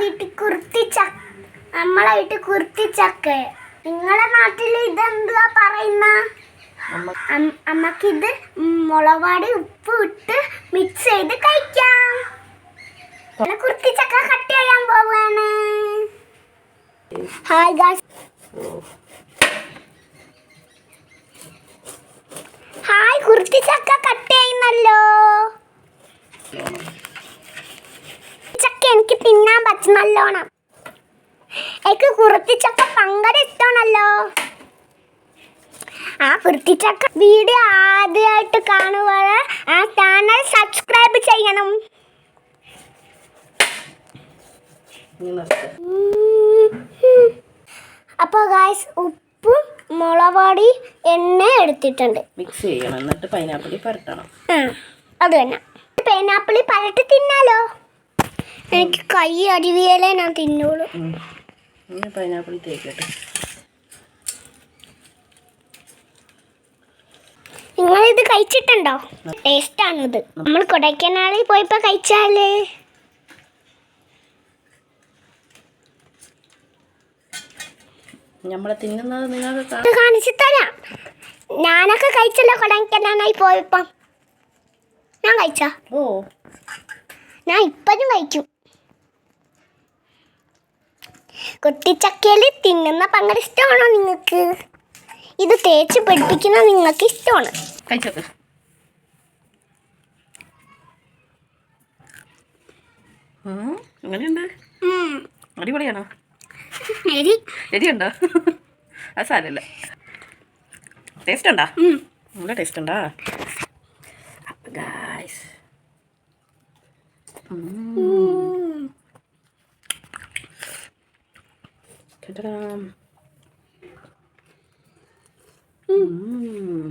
വീട്ടിൽ കുർത്തിച്ച നമ്മളെ വീട്ടിൽ കുർത്തിച്ചക്ക നിങ്ങളെ നാട്ടിൽ ഇതെന്തുവാ പറയുന്ന? അമ്മക്കിത് മുളവാടി ഉപ്പ് ഇട്ട് മിക്സ് ചെയ്ത് കഴിക്കാം. കുർത്തിച്ചക്ക കട്ട് ചെയ്യാൻ പോവാണ്. ഹായ് ഗായ്സ് ഹായ് കുർത്തിച്ചക്ക കട്ട് ചെയ്യുന്നല്ലോ. എനിക്ക് തിന്നാൻ പറ്റും നല്ലോണം. എനിക്ക് കുറുത്തിച്ചക്ക പങ്കര ഇഷ്ടമാണല്ലോ. ആ കുറുത്തിച്ചക്ക വീഡിയോ ആദ്യമായിട്ട് കാണുമ്പോൾ ആ ചാനൽ സബ്സ്ക്രൈബ് ചെയ്യണം. അപ്പോൾ ഗായ്സ് ഉപ്പും മുളവാടി എണ്ണ എടുത്തിട്ടുണ്ട്. മിക്സ് ചെയ്യണം. എന്നിട്ട് പൈനാപ്പിളി പരട്ടണം. ആ അത് തന്നെ. പൈനാപ്പിളി പരട്ടി തിന്നാലോ? എനിക്ക് കൈ അരുവിയാലേ ഞാൻ തിന്നോളൂ. പൈനാപ്പിൾ തേക്കട്ടെ. നിങ്ങൾ ഇത് കഴിച്ചിട്ടുണ്ടോ? ടേസ്റ്റ് ആണിത് നമ്മൾ കൊടൈക്കനാളിൽ പോയപ്പോ കഴിച്ചാലേ? നമ്മളെ തിന്നുന്നത് നിങ്ങൾക്ക് കാണിച്ചു തരാം. ഞാനൊക്കെ കഴിച്ചല്ലോ കൊടൈക്കനാളായി പോയപ്പം. ഞാൻ കഴിച്ച? ഓ. ഞാൻ ഇപ്പഴും കഴിക്കും. കുട്ടിച്ചക്കയിൽ തിന്നുന്ന പങ്ങൾ ഇഷ്ടമാണോ നിങ്ങൾക്ക്? ഇത് തേച്ച് പിടിപ്പിക്കുന്ന നിങ്ങൾക്ക് ഇഷ്ടമാണ്. എങ്ങനെയുണ്ട് അടിപൊളിയാണോ? എരി. എരിയുണ്ടോ? അത് സാരമില്ല. ടേസ്റ്റ് ഉണ്ടോ? ഉം. നല്ല ടേസ്റ്റ് ഉണ്ടോ? Guys Ta-da. ഉം. Mm.